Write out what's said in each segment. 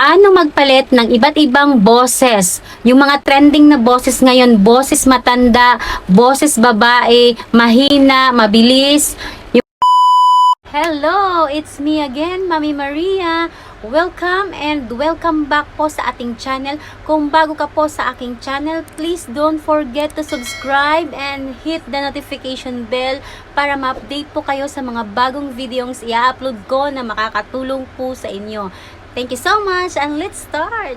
paano magpalit ng iba't ibang boses. Yung mga trending na boses ngayon, boses matanda, boses babae, mahina, mabilis. Yung- Hello, it's me again, Mami Maria. Welcome and welcome back po sa ating channel. Kung bago ka po sa aking channel, please don't forget to subscribe and hit the notification bell para ma-update po kayo sa mga bagong videos i-upload ko na makakatulong po sa inyo. Thank you so much and let's start!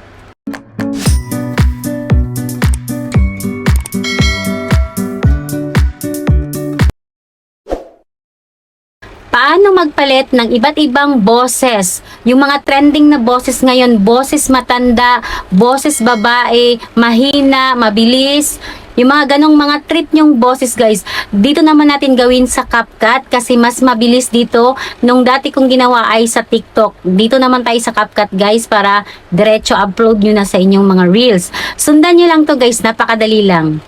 Paano magpalit ng iba't ibang boses? Yung mga trending na boses ngayon, boses matanda, boses babae, mahina, mabilis, yung mga ganong mga trip nyong boses guys, dito naman natin gawin sa CapCut kasi mas mabilis dito nung dati kong ginawa ay sa TikTok. Dito naman tayo sa CapCut guys para diretso upload nyo na sa inyong mga reels. Sundan nyo lang to guys, napakadali lang.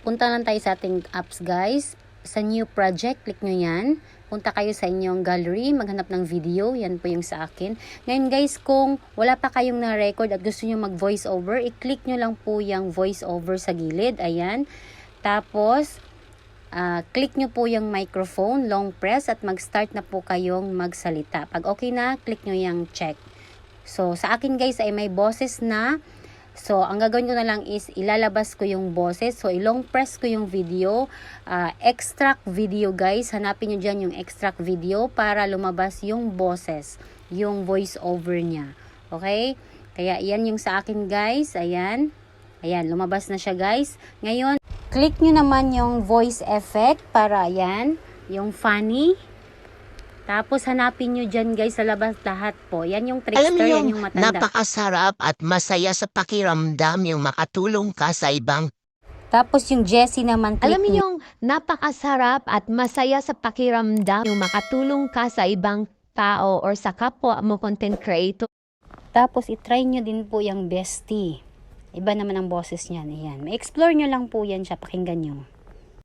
Punta lang tayo sa ating apps guys. Sa new project, click nyo yan. Punta kayo sa inyong gallery, maghanap ng video. Yan po yung sa akin. Ngayon guys, kung wala pa kayong na-record at gusto nyo mag-voice over, i-click nyo lang po yung voice over sa gilid. Ayan. Tapos, ah, click nyo po yung microphone, long press, at mag-start na po kayong magsalita. Pag okay na, click nyo yung check. So, sa akin guys ay may boses na. So, ang gagawin ko na lang is ilalabas ko yung boses. So, ilong press ko yung video. ah, extract video guys. Hanapin nyo dyan yung extract video para lumabas yung boses. Yung voice over niya. Okay? Kaya yan yung sa akin guys. Ayan. Ayan, lumabas na siya guys. Ngayon, click nyo naman yung voice effect para ayan. Yung funny. Tapos hanapin nyo dyan guys sa labas lahat po. Yan yung Alam trickster, niyo, yan yung matanda. napakasarap at masaya sa pakiramdam yung makatulong ka sa ibang Tapos yung Jessie naman, click Alam nyo. niyo, napakasarap at masaya sa pakiramdam yung makatulong ka sa ibang tao or sa kapwa mo content creator. Tapos itry nyo din po yung bestie. Iba naman ang boses niyan. Ayan. Ma-explore nyo lang po yan siya. Pakinggan nyo.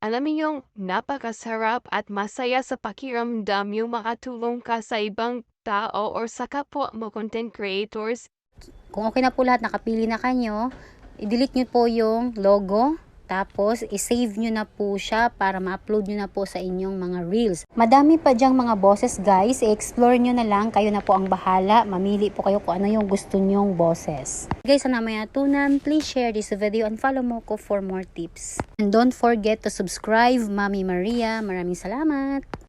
Alam mo yung napakasarap at masaya sa pakiramdam yung makatulong ka sa ibang tao or sa kapwa mo content creators. Kung okay na po lahat, nakapili na kanyo, i-delete nyo po yung logo. Tapos, i-save nyo na po siya para ma-upload nyo na po sa inyong mga reels. Madami pa dyang mga boses guys. I-explore nyo na lang. Kayo na po ang bahala. Mamili po kayo kung ano yung gusto nyong boses. Guys, sana may natunan. Please share this video and follow mo ko for more tips. And don't forget to subscribe, Mami Maria. Maraming salamat.